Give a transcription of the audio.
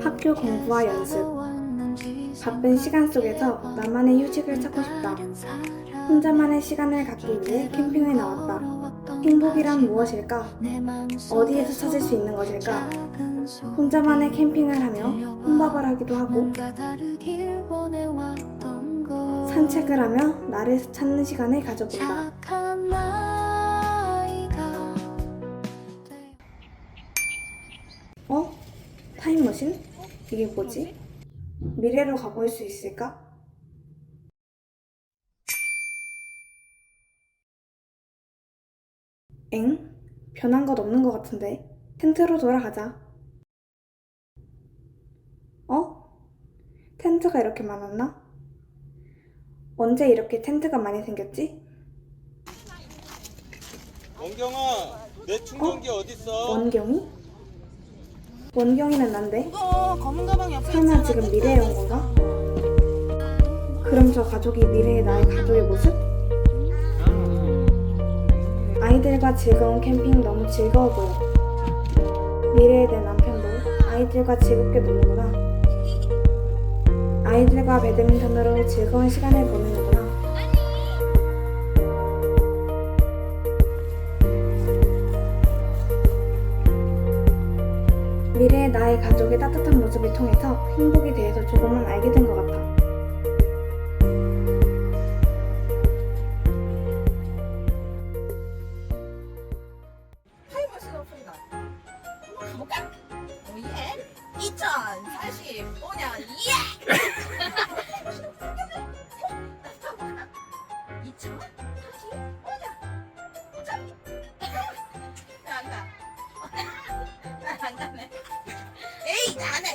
학교 공부와 연습. 바쁜 시간 속에서 나만의 휴식을 찾고 싶다. 혼자만의 시간을 갖기 위해 캠핑에 나왔다. 행복이란 무엇일까? 어디에서 찾을 수 있는 것일까? 혼자만의 캠핑을 하며 혼밥을 하기도 하고 산책을 하며 나를 찾는 시간을 가져본다. 어? 타임머신? 이게 뭐지? 미래로 가볼 수 있을까? 엥? 변한 것 없는 것 같은데. 텐트로 돌아가자. 어? 텐트가 이렇게 많았나? 언제 이렇게 텐트가 많이 생겼지? 원경아, 내 충전기 어? 디 있어? 원경이? 원경이는 난데? 어, 검은 가방 옆에 설마 있잖아. 지금 미래에 온 건가? 그럼 저 가족이 미래의 나의 가족의 모습? 아이들과 즐거운 캠핑 너무 즐거워 보여. 미래의 내 남편도 아이들과 즐겁게 노는구나. 아이들과 배드민턴으로 즐거운 시간을 보내는 미래의 나의 가족의 따뜻한 모습을 통해서 행복에 대해서 조금은 알게 된 것 같아. 타임머신 오픈이다. 가볼까? 오예. 2045년 예. 2045 Ay! Ano